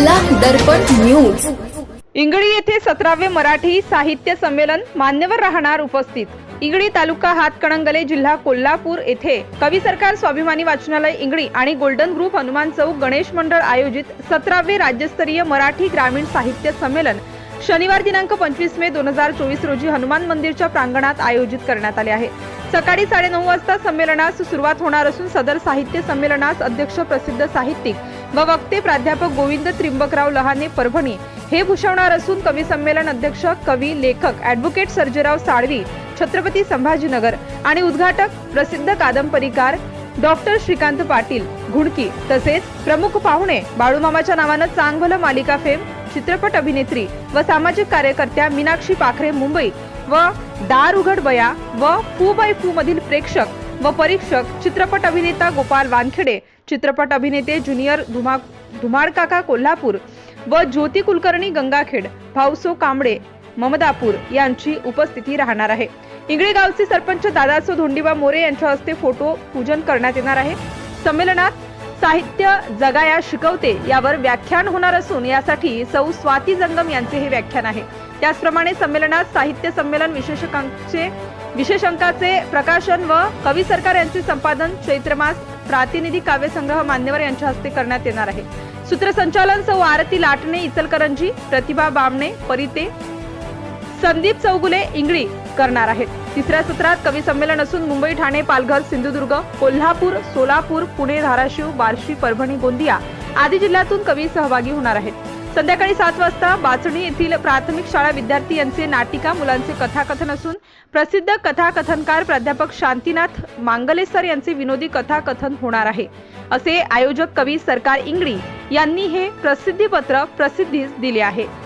दर्पण news. Ingali येथे सतरावे मराठी साहित्य संमेलन मान्यवर राहणार उपस्थित. इंगळी तालुका हातकणंगले जिल्हा कोल्हापूर येथे कवी सरकार स्वाभिमानी वाचनालय इंगळी आणि गोल्डन ग्रुप हनुमान चौक गणेश मंडळ आयोजित सतरावे राज्यस्तरीय मराठी ग्रामीण साहित्य संमेलन शनिवार दिनांक पंचवीस मे दोन हजार चोवीस रोजी हनुमान मंदिरच्या प्रांगणात आयोजित करण्यात आले आहे. सकाळी साडेनऊ वाजता संमेलनास सुरुवात होणार असून सदर साहित्य संमेलनास अध्यक्ष प्रसिद्ध साहित्यिक व वक्ते प्राध्यापक गोविंद त्रिंबकराव लहाने परभणी हे भूषवणार असून कवी संमेलन अध्यक्ष कवी लेखक ॲडव्होकेट सर्जेराव साळवी छत्रपती संभाजीनगर आणि उद्घाटक प्रसिद्ध कादंबरीकार डॉक्टर श्रीकांत पाटील घुडकी तसेच प्रमुख पाहुणे बाळूमामाच्या नावानं चांगभलं मालिका फेम चित्रपट अभिनेत्री व सामाजिक कार्यकर्त्या मीनाक्षी पाखरे मुंबई व दार उघड बया व फू बाय फू मधील प्रेक्षक व परीक्षक चित्रपट अभिनेता गोपाल वानखेडे चित्रपट अभिनेते ज्युनियर धुमा धुमाळकाका कोल्हापूर व ज्योती कुलकर्णी गंगाखेड भाऊसो कांबळे ममदापूर यांची उपस्थिती राहणार आहे. इंगळे गावचे सरपंच दादासो धोंडीबा मोरे यांच्या हस्ते फोटो पूजन करण्यात येणार आहे. संमेलनात साहित्य जगाया शिकवते यावर व्याख्यान होणार असून यासाठी सौ स्वाती जंगम यांचे हे व्याख्यान आहे. त्याचप्रमाणे संमेलनात साहित्य संमेलन विशेषकांचे विशेषांकाचे प्रकाशन व कवी सरकार यांचे संपादन चैत्रमास प्रातिनिधी काव्यसंग्रह मान्यवर यांच्या हस्ते करण्यात येणार आहे. सूत्रसंचालन सौ आरती लाटणे इचलकरंजी प्रतिभा बामणे परिते संदीप चौगुले इंगळी करणार आहेत. तिसऱ्या सत्रात कवी संमेलन असून मुंबई ठाणे पालघर सिंधुदुर्ग कोल्हापूर सोलापूर पुणे धाराशिव बार्शी परभणी गोंदिया आदी जिल्ह्यातून कवी सहभागी होणार आहेत. संध्याकाळी सात वाजता बाचणी येथील प्राथमिक शाळा विद्यार्थी यांचे नाटिका मुलांचे कथाकथन असून प्रसिद्ध कथाकथनकार प्राध्यापक शांतीनाथ मांगलेसर यांचे विनोदी कथाकथन होणार आहे. असे आयोजक कवी सरकार इंगळी यांनी हे प्रसिद्धीपत्र प्रसिद्धीस दिले आहे.